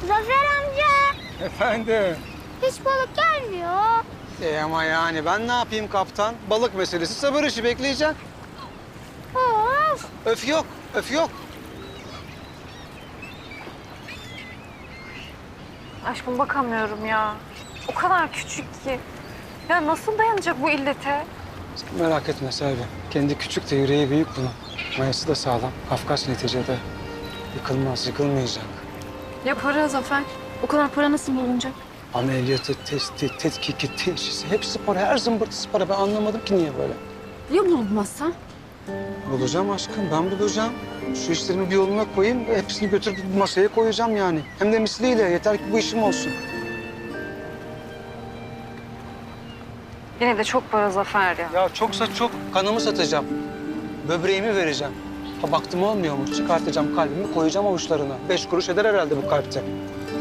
Zafer amca. Efendim? Hiç balık gelmiyor. E ama yani ben ne yapayım kaptan? Balık meselesi sabır işi bekleyeceğim. Of. Öf yok, öf yok. Aşkım bakamıyorum ya. O kadar küçük ki. Ya nasıl dayanacak bu illete? Sen merak etme Selvi. Kendi küçük de yüreği büyük bunun. Mayası da sağlam. Kafkas neticede. Yıkılmaz, yıkılmayacak. Ya para Zafer? O kadar para nasıl bulunacak? Ameliyatı, testi, tetkiki, teşhisi hepsi para. Her zımbırtısı para. Ben anlamadım ki niye böyle. Ya bulunmazsa? Bulacağım aşkım, ben bulacağım. Şu işlerimi bir yoluna koyayım, hepsini götürüp masaya koyacağım yani. Hem de misliyle, yeter ki bu işim olsun. Yine de çok para Zafer ya. Ya çoksa çok, kanımı satacağım. Böbreğimi vereceğim. Ha baktım olmuyor mu? Çıkartacağım kalbimi, koyacağım avuçlarına. Beş kuruş eder herhalde bu kalpte.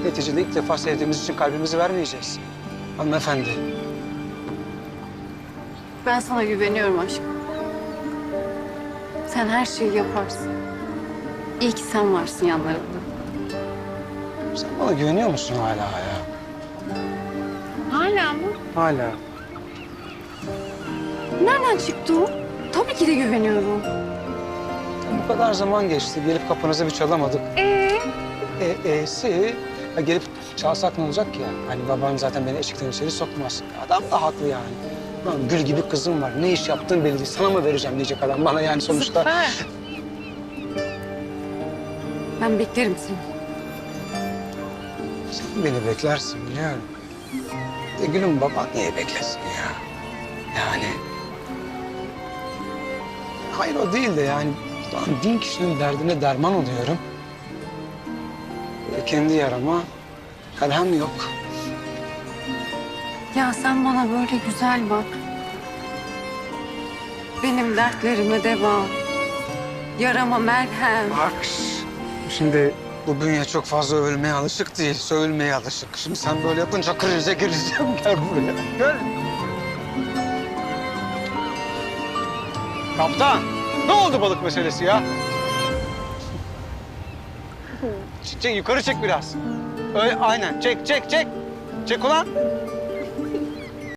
Neticede ilk defa sevdiğimiz için kalbimizi vermeyeceğiz. Hanımefendi, Ben sana güveniyorum aşkım. Sen her şeyi yaparsın. İyi ki sen varsın yanlarında. sen bana güveniyor musun hala ya? Hala mı? Hala. Nereden çıktı o? Tabii ki de güveniyorum. Bu kadar zaman geçti, gelip kapınızı bir çalamadık. Ee? E, e'si, ya gelip çalsak ne olacak ki ya? Hani babam zaten beni eşikten içeri sokmaz. Adam da haklı yani. Lan gül gibi kızım var, ne iş yaptığın belli değil. Sana mı vereceğim diyecek adam bana yani sonuçta. Zafer. Ben beklerim seni. Sen beni beklersin biliyorum. E gülüm baban niye beklesin ya? Yani... Hayır o değil de yani... Lan bin kişinin derdine derman oluyorum. Ve kendi yarama kalem yok. Ya sen bana böyle güzel bak. Benim dertlerime deva. Yarama merhem. Bak şimdi bu bünye çok fazla övülmeye alışık değil, sövülmeye alışık. Şimdi sen böyle yapınca krize gireceğim. Gel buraya, gel. Kaptan, ne oldu balık meselesi ya? Çek, yukarı çek biraz. Öyle, aynen, çek, çek, çek. Çek ulan.